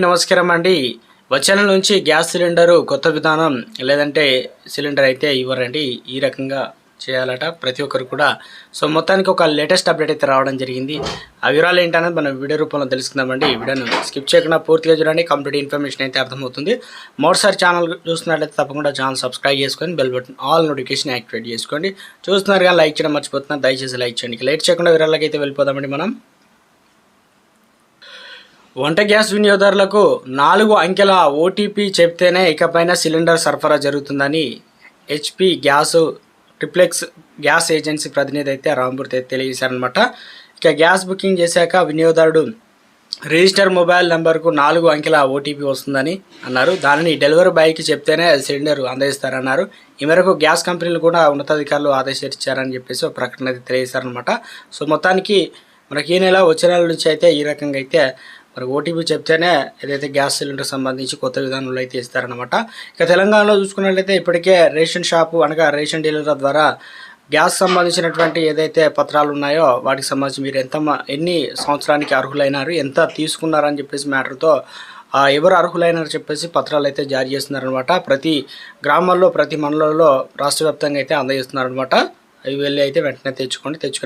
నమస్కారం అండి వచ్చే నెల నుంచి గ్యాస్ సిలిండరు కొత్త విధానం లేదంటే సిలిండర్ అయితే ఇవ్వరండి. ఈ రకంగా చేయాలట ప్రతి ఒక్కరు కూడా. సో మొత్తానికి ఒక లేటెస్ట్ అప్డేట్ అయితే రావడం జరిగింది. ఆ వివరాలు ఏంటనేది మనం వీడియో రూపంలో తెలుసుకుందామండి. ఈ వీడియోను స్కిప్ చేయకుండా పూర్తిగా చూడండి. కంప్లీట్ ఇన్ఫర్మేషన్ అయితే అర్థమవుతుంది. మరోసారి ఛానల్ చూస్తున్నట్లయితే తప్పకుండా ఛానల్ సబ్స్క్రైబ్ చేసుకొని bell button all notification activate చేసుకోండి. చూస్తున్నారు కానీ లైక్ చేయడం మర్చిపోతున్నారు. దయచేసి లైక్ చేయండి. లైట్ లేట్ చేయకుండా వివరాలకి అయితే వెళ్ళిపోదామండి మనం. వంట గ్యాస్ వినియోగదారులకు నాలుగు అంకెల ఓటీపీ చెప్తేనే ఇకపైన సిలిండర్ సరఫరా జరుగుతుందని HP gas Triplex gas agency ప్రతినిధి అయితే రాంపూర్తి అయితే తెలియజేశారనమాట ఇక గ్యాస్ బుకింగ్ చేశాక వినియోగదారుడు రిజిస్టర్ మొబైల్ నెంబర్కు నాలుగు అంకెల ఓటీపీ వస్తుందని అన్నారు. దానిని డెలివరీ బాయ్కి చెప్తేనే సిలిండర్ అందజేస్తారన్నారు. ఈ మేరకు గ్యాస్ కంపెనీలు కూడా ఉన్నతాధికారులు ఆదేశించారని చెప్పేసి ఒక ప్రకటన అయితే తెలియజేశారనమాట సో మొత్తానికి మనకి ఈ నెల వచ్చే నెల నుంచి అయితే ఈ రకంగా అయితే మరి ఓటీపీ చెప్తేనే ఏదైతే గ్యాస్ సిలిండర్ సంబంధించి కొత్త విధానంలో అయితే ఇస్తారనమాట ఇక తెలంగాణలో చూసుకున్నట్లయితే ఇప్పటికే రేషన్ షాపు అనగా రేషన్ డీలర్ల ద్వారా గ్యాస్ సంబంధించినటువంటి ఏదైతే పత్రాలు ఉన్నాయో వాటికి సంబంధించి మీరు ఎంత ఎన్ని సంవత్సరానికి అర్హులైనారు ఎంత తీసుకున్నారని చెప్పేసి మ్యాటర్తో ఎవరు అర్హులైనారు చెప్పేసి పత్రాలు అయితే జారీ చేస్తున్నారనమాట ప్రతి గ్రామాల్లో ప్రతి మండలంలో రాష్ట్ర వ్యాప్తంగా అయితే అందజేస్తున్నారనమాట అవి వెళ్ళి అయితే వెంటనే తెచ్చుకోండి. తెచ్చుకుని